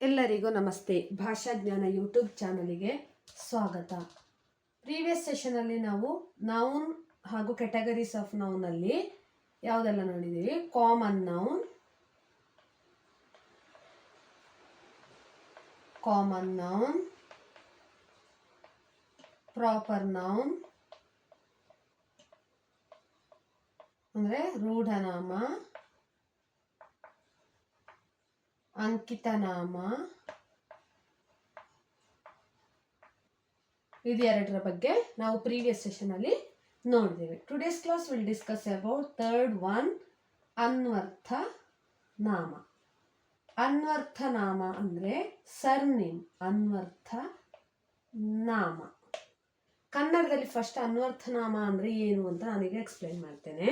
ಎಲ್ಲರಿಗೂ ನಮಸ್ತೆ. ಭಾಷಾಜ್ಞಾನ ಯೂಟ್ಯೂಬ್ ಚಾನಲಿಗೆ ಸ್ವಾಗತ. ಪ್ರೀವಿಯಸ್ ಸೆಷನಲ್ಲಿ ನಾವು ನೌನ್ ಹಾಗೂ ಕೆಟಗರೀಸ್ ಆಫ್ ನೌನಲ್ಲಿ ಯಾವುದೆಲ್ಲ ನೋಡಿದ್ದೀವಿ? Common noun common noun proper noun ಅಂದರೆ ರೂಢನಾಮ ಅಂಕಿತನಾಮ. ಇದು ಎರಡರ ಬಗ್ಗೆ ನಾವು ಪ್ರೀವಿಯಸ್ ಸೆಷನಲ್ಲಿ ನೋಡಿದ್ದೇವೆ. Today's class will discuss about third one ಅನ್ವರ್ಥ ನಾಮ. ಅನ್ವರ್ಥ ನಾಮ ಅಂದರೆ ಸರ್ನೇಮ್ ಅನ್ವರ್ಥ ನಾಮ. ಕನ್ನಡದಲ್ಲಿ ಫಸ್ಟ್ ಅನ್ವರ್ಥನಾಮ ಅಂದರೆ ಏನು ಅಂತ ನಾನೀಗ ಎಕ್ಸ್ಪ್ಲೈನ್ ಮಾಡ್ತೇನೆ.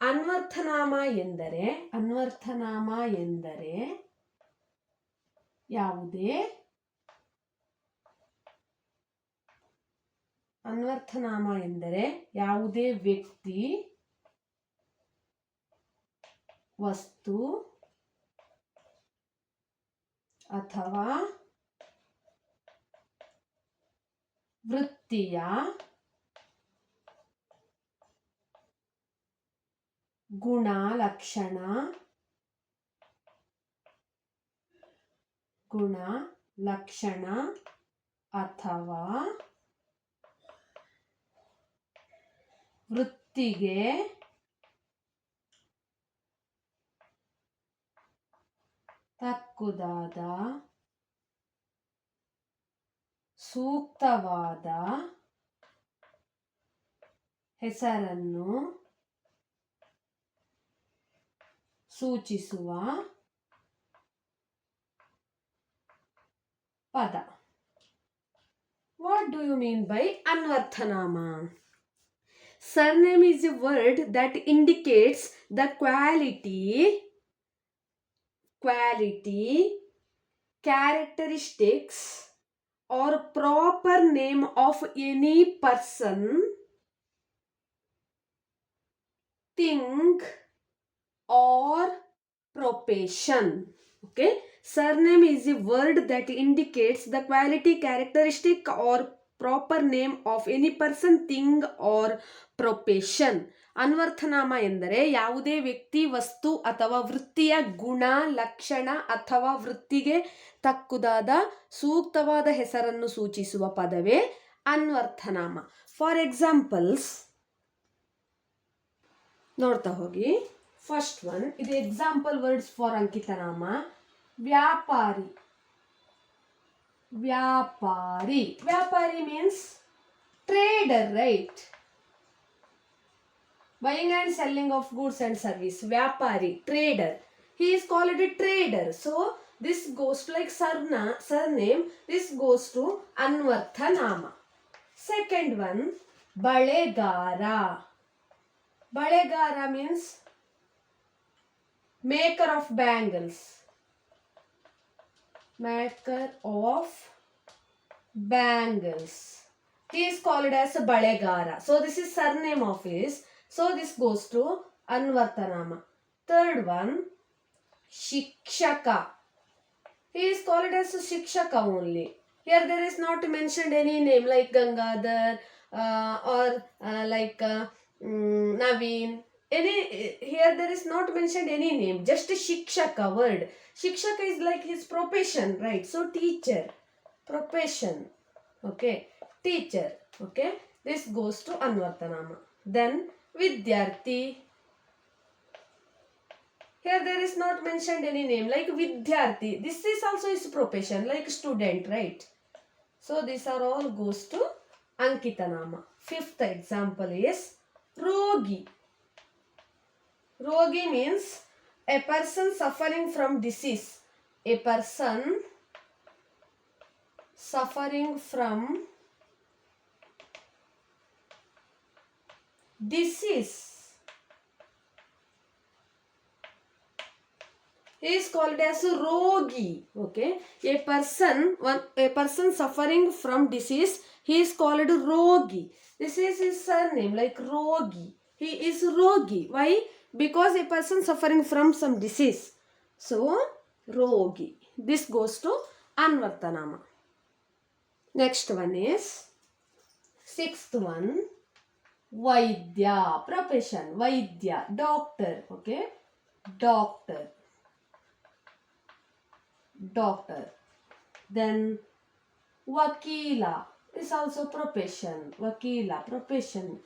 ಅನ್ವರ್ಥನಾಮ ಎಂದರೆ ಅನ್ವರ್ಥನಾಮ ಎಂದರೆ ಯಾವುದೇ ಅನ್ವರ್ಥನಾಮ ಎಂದರೆ ಯಾವುದೇ ವ್ಯಕ್ತಿ ವಸ್ತು ಅಥವಾ ವೃತ್ತಿಯ ಗುಣ ಲಕ್ಷಣ ಗುಣ ಲಕ್ಷಣ ಅಥವಾ ವೃತ್ತಿಗೆ ತಕ್ಕುದಾದ ಸೂಕ್ತವಾದ ಹೆಸರನ್ನು ಸೂಚಿಸುವ ಪದ what do you mean by ಅನ್ವರ್ಥನಾಮ surname is a word that indicates the quality quality characteristics or proper name of any person thing or profession okay surname is a word that indicates the quality, characteristic, or proper name of any person thing or profession ಅನ್ವರ್ಥನಾಮ ಎಂದರೆ ಯಾವುದೇ ವ್ಯಕ್ತಿ, ವಸ್ತು ಅಥವಾ ವೃತ್ತಿಯ ಗುಣ, ಲಕ್ಷಣ ಅಥವಾ ವೃತ್ತಿಗೆ ತಕ್ಕುದಾದ, ಸೂಕ್ತವಾದ ಹೆಸರನ್ನು ಸೂಚಿಸುವ ಪದವೇ ಅನ್ವರ್ಥನಾಮ. ಫಾರ್ ಎಕ್ಸಾಂಪಲ್ಸ್ ನೋಡ್ತಾ ಹೋಗಿ. ಫಸ್ಟ್ ಒನ್ ಇದು ಎಕ್ಸಾಂಪಲ್ ವರ್ಡ್ಸ್ ಫಾರ್ ಅಂಕಿತನಾಮ. व्यापारी व्यापारी व्यापारी means trader right buying and selling of goods and service व्यापारी trader he is called trader so this goes to like Sarna surname this goes to अन्वर्थ नाम सेकेंड वन बड़ेगारा बड़ेगारा means maker of bangles maker of bangles he is called as balegara so this is surname of his so this goes to Anvartanama. Third one, Shikshaka. He is called as Shikshaka only. Here there is not mentioned any name like Gangadhar uh, or uh, like uh, mm, Naveen. any here there is not mentioned any name just a shikshaka word shikshaka is like his profession right so teacher profession okay teacher okay this goes to anvartanama then vidyarthi here there is not mentioned any name like vidyarthi this is also his profession like student right so these are all goes to ankitanama fifth example is rogi rogi means a person suffering from disease a person suffering from disease. Is called as rogi. Okay, a person, one a person suffering from disease, he is called rogi. This is his surname, like rogi. He is rogi. Why? Because a person suffering from some disease. So rogi. This goes to Anvartanama. Next one is sixth one Vaidya profession Vaidya doctor okay doctor doctor then Vakila is also profession Vakila profession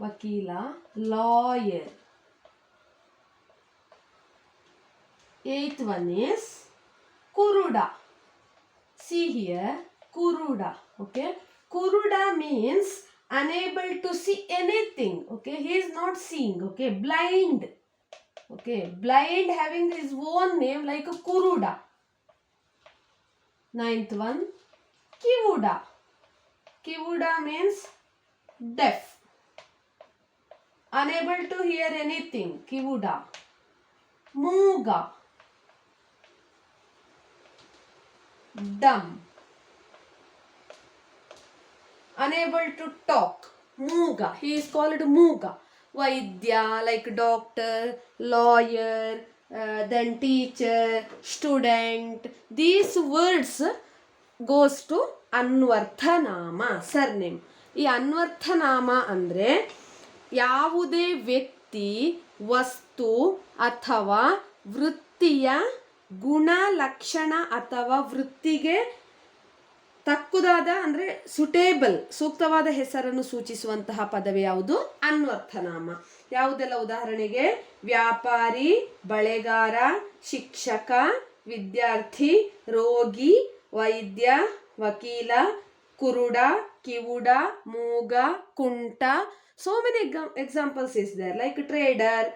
Vakila lawyer eighth one is Kuruda. See here kuruda okay? Kuruda means unable to see anything okay? He is not seeing okay? Blind okay? Blind having his own name like a kuruda. Ninth one kivuda. Kivuda means deaf. Unable to hear anything kivuda. Mooga dumb unable to talk mooga he is called mooga vaidya like doctor lawyer uh, then teacher student these words goes to ಅನ್ವರ್ಥನಾಮ surname ಈ ಅನ್ವರ್ಥನಾಮ ಅಂದರೆ ಯಾವುದೇ ವ್ಯಕ್ತಿ ವಸ್ತು ಅಥವಾ ವೃತ್ತಿಯ ಗುಣ ಲಕ್ಷಣ ಅಥವಾ ವೃತ್ತಿಗೆ ತಕ್ಕುದಾದ ಅಂದರೆ ಸುಟೇಬಲ್ ಸೂಕ್ತವಾದ ಹೆಸರನ್ನು ಸೂಚಿಸುವಂತಹ ಪದವಿ ಯಾವುದು? ಅನ್ವರ್ಥನಾಮ. ಯಾವುದೆಲ್ಲ ಉದಾಹರಣೆಗೆ? ವ್ಯಾಪಾರಿ, ಬಳೆಗಾರ, ಶಿಕ್ಷಕ, ವಿದ್ಯಾರ್ಥಿ, ರೋಗಿ, ವೈದ್ಯ, ವಕೀಲ, ಕುರುಡ, ಕಿವುಡ, ಮೂಗ, ಕುಂಟ. So many examples is there like like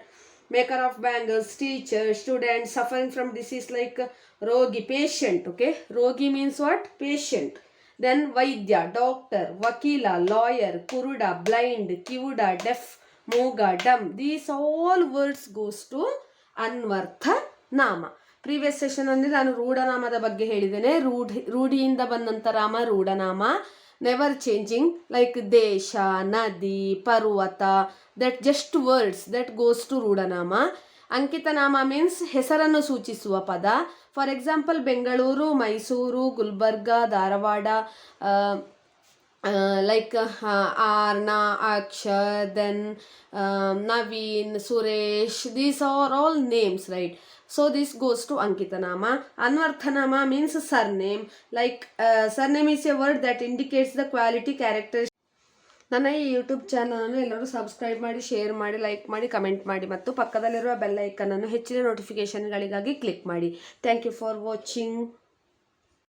of bangles teacher student suffering from disease like uh, rogi patient okay rogi means what patient then vaidya doctor vakila lawyer kuruda blind kivuda deaf mooga dumb these all words goes to ಅನ್ವರ್ಥ ನಾಮ previous session ಅಲ್ಲಿ ನಾನು ರೂಢನಾಮದ ಬಗ್ಗೆ ಹೇಳಿದ್ದೇನೆ ರೂಢಿ ರೂಢಿಯಿಂದ ಬಂದಂಥ Rama ರೂಢನಾಮ never changing like ದೇಶ ನದಿ ಪರ್ವತ that just words that goes to ರೂಢನಾಮ ಅಂಕಿತನಾಮ ಮೀನ್ಸ್ ಹೆಸರನ್ನು ಸೂಚಿಸುವ ಪದ ಫಾರ್ ಎಕ್ಸಾಂಪಲ್ ಬೆಂಗಳೂರು ಮೈಸೂರು ಗುಲ್ಬರ್ಗ ಧಾರವಾಡ ಆ, uh, like uh, Arna, Aksha, then um, Naveen, Suresh, these this goes to Ankitanama. Anvarthanama means surname. Like uh, surname is a word that indicates the quality, character. ನನ್ನ ಈ YouTube ಚಾನಲನ್ನು ಎಲ್ಲರೂ subscribe ಮಾಡಿ share ಮಾಡಿ like ಮಾಡಿ comment ಮಾಡಿ ಮತ್ತು ಪಕ್ಕದಲ್ಲಿರುವ ಬೆಲ್ ಐಕನನ್ನು ಹೆಚ್ಚಿನ ನೋಟಿಫಿಕೇಷನ್ಗಳಿಗಾಗಿ ಕ್ಲಿಕ್ ಮಾಡಿ ಥ್ಯಾಂಕ್ ಯು ಫಾರ್ ವಾಚಿಂಗ್